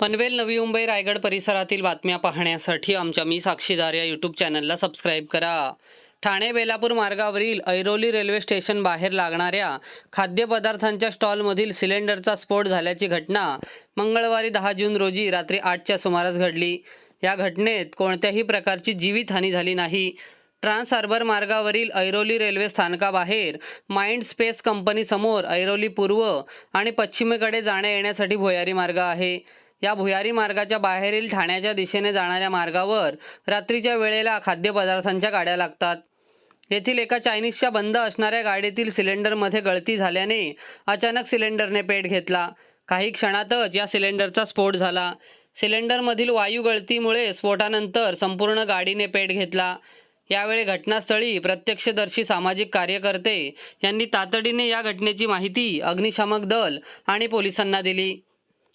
पनवेल नवी मुंबई रायगड परिसरातील बातम्या पाहण्यासाठी आमच्या मी साक्षीदार या यूट्यूब चॅनलला सबस्क्राईब करा. ठाणे बेलापूर मार्गावरील ऐरोली रेल्वे स्टेशन बाहेर लागणाऱ्या खाद्यपदार्थांच्या स्टॉलमधील सिलेंडरचा स्फोट झाल्याची घटना मंगळवारी दहा जून रोजी रात्री आठच्या सुमारास घडली. या घटनेत कोणत्याही प्रकारची जीवितहानी झाली नाही. ट्रान्स हार्बर मार्गावरील ऐरोली रेल्वे स्थानकाबाहेर माइंड स्पेस कंपनीसमोर ऐरोली पूर्व आणि पश्चिमेकडे जाण्या येण्यासाठी भुयारी मार्ग आहे. या भुयारी मार्गाच्या बाहेरील ठाण्याच्या दिशेने जाणाऱ्या मार्गावर रात्रीच्या वेळेला खाद्यपदार्थांच्या गाड्या लागतात. येथील एका चायनीजच्या बंद असणाऱ्या गाडीतील सिलेंडरमध्ये गळती झाल्याने अचानक सिलेंडरने पेट घेतला. काही क्षणातच या सिलेंडरचा स्फोट झाला. सिलेंडरमधील वायू गळतीमुळे स्फोटानंतर संपूर्ण गाडीने पेट घेतला. यावेळी घटनास्थळी प्रत्यक्षदर्शी सामाजिक कार्यकर्ते यांनी तातडीने या घटनेची माहिती अग्निशामक दल आणि पोलिसांना दिली.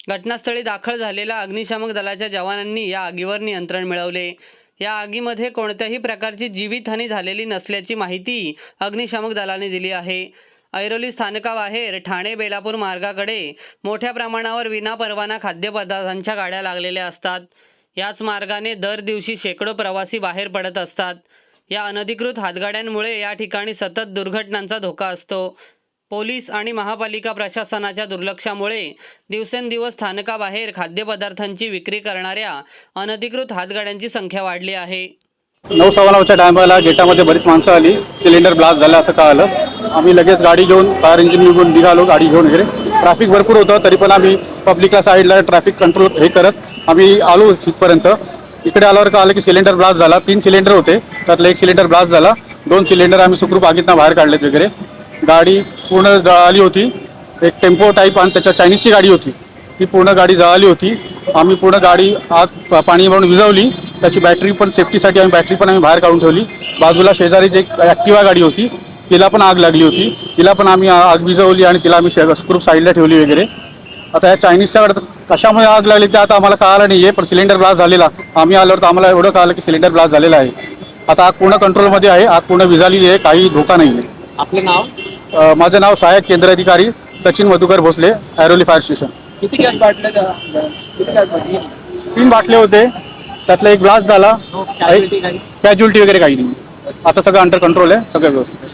घटनास्थळी दाखल झालेल्या अग्निशामक दलाच्या जवानांनी या आगीवर नियंत्रण मिळवले. या आगीमध्ये कोणत्याही प्रकारची जीवितहानी झालेली नसल्याची माहिती अग्निशामक दलाने दिली आहे. ऐरोली स्थानकाबाहेर ठाणे बेलापूर मार्गाकडे मोठ्या प्रमाणावर विनापरवाना खाद्यपदार्थांच्या गाड्या लागलेल्या असतात. याच मार्गाने दर दिवशी शेकडो प्रवासी बाहेर पडत असतात. या अनधिकृत हातगाड्यांमुळे या ठिकाणी सतत दुर्घटनांचा धोका असतो. पोलीस आणि महापालिका प्रशासनाच्या दुर्लक्षामुळे दिवसेंदिवस स्थानकाबाहेर खाद्यपदार्थांची विक्री करणाऱ्या अनधिकृत हातगाड्यांची संख्या वाढली आहे. नऊ सव्वा नऊच्या टायमाला गेटामध्ये बरीच माणसं आली. सिलेंडर ब्लास्ट झालं असं कळालं. आम्ही लगेच गाडी घेऊन फायर इंजिन निघून निघालो गाडी घेऊन वगैरे. ट्रॅफिक भरपूर होतं तरी पण आम्ही पब्लिकला साईडला ट्रॅफिक कंट्रोल हे करत आम्ही आलो इथपर्यंत. इकडे आल्यावर कळालं की सिलेंडर ब्लास्ट झाला. तीन सिलेंडर होते. त्यातलं एक सिलेंडर ब्लास्ट झाला. दोन सिलेंडर आम्ही सुखरूप आगीतना बाहेर काढलेत वगैरे. गाडी पूर्ण जळाली होती. एक टेम्पो टाईप आणि त्याच्या चायनीजची गाडी होती. ती पूर्ण गाडी जळाली होती. आम्ही पूर्ण गाडी आत पाणी भरून विजवली त्याची बॅटरी पण सेफ्टीसाठी आम्ही बॅटरी पण आम्ही बाहेर काढून ठेवली. बाजूला शेजारी एक ॲक्टिवा गाडी होती तिला पण आग लागली होती. तिला पण आम्ही आग विजवली आणि तिला आम्ही शे- सुखरूप साईडला ठेवली वगैरे. आता या चायनीजच्या चायनीजच्याकडे कशामुळे आग लागली ते आता आम्हाला कळालं नाही आहे पण सिलेंडर ब्लास्ट झालेला. आम्ही आल्यावर तर आम्हाला एवढं कळालं की सिलेंडर ब्लास्ट झालेला आहे. आता आग पूर्ण कंट्रोलमध्ये आहे आग पूर्ण विजालेली आहे काही धोका नाही आहे आपलं नाव? माझं नाव सहाय्यक केंद्र अधिकारी सचिन मधुकर भोसले ऐरोली फायर स्टेशन. किती गॅस बाटल्या का- किती गॅस बाटली तीन बाटले होते. त्यातला एक ब्लास्ट झाला? कॅज्युअलिटी वगैरे काही नाही. आता सगळं अंडर कंट्रोल आहे सगळं व्यवस्थित.